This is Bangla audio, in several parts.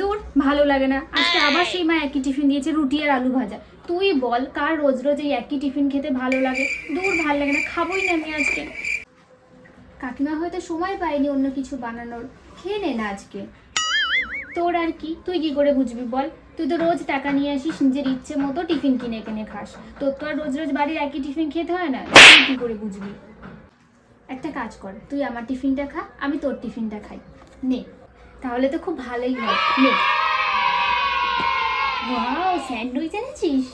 দূর ভালো লাগে না। আজকে আবার সেই মা একই টিফিন দিয়েছে রুটি আর আলু ভাজা। তুই বল কার রোজ রোজ এই একই টিফিন খেতে ভালো লাগে? দূর ভালো লাগে না খাবোই না আমি আজকে। কাকিমা হয়তো সময় পায়নি অন্য কিছু বানানোর। খেয়ে নে না আজকে। তোর আর কি? তুই কি করে বুঝবি বল? তুই তো রোজ টাকা নিয়ে আসিস নিজের ইচ্ছে মতো টিফিন কিনে কিনে খাস। তোর তো আর রোজ রোজ বাড়ির একই টিফিন খেতে হয় না? তুই কি করে বুঝবি? একটা কাজ কর তুই আমার টিফিনটা খা আমি তোর টিফিনটা খাই। নে। তাহলে তো খুব ভালোই হয়। ওয়াও, স্যান্ডউইচ এনেছিস?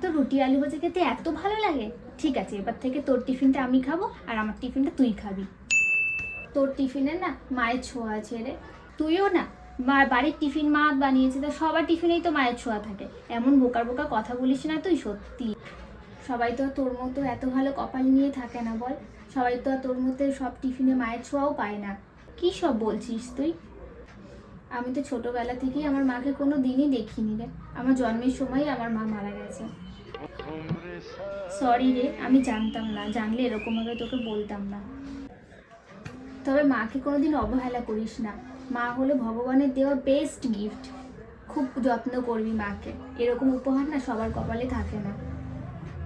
তো রুটি আলু ভাজা খেতে এত ভালো লাগে? ঠিক আছে, এবার থেকে তোর টিফিনটা আমি খাব আর আমার টিফিনটা তুই খাবি। তোর টিফিনে না মায়ের ছোঁয়া আছে রে। তুইও না, মা বাড়ির টিফিন মা বানিয়েছে, তা সবার টিফিনেই তো মায়ের ছোঁয়া থাকে। এমন বোকার বোকা কথা বলিস না তুই, সত্যি। সবাই তো তোর মতো এত ভালো কপাল নিয়ে থাকে না বল। সবাই তো তোর মতো সব টিফিনে মায়ের ছোঁয়াও পায় না। কি সব বলছিস তুই? আমি তো ছোটবেলা থেকেই আমার মাকে কোনো দিনই দেখিনি রে। আমার জন্মের সময় আমার মা মারা গেছে। সরি রে, আমি জানতাম না। জানলে এরকমভাবে তোকে বলতাম না। তবে মাকে কোনোদিন অবহেলা করিস না। মা হলো ভগবানের দেওয়া বেস্ট গিফট খুব যত্ন করবি মাকে। এরকম উপহার না সবার কপালে থাকে না।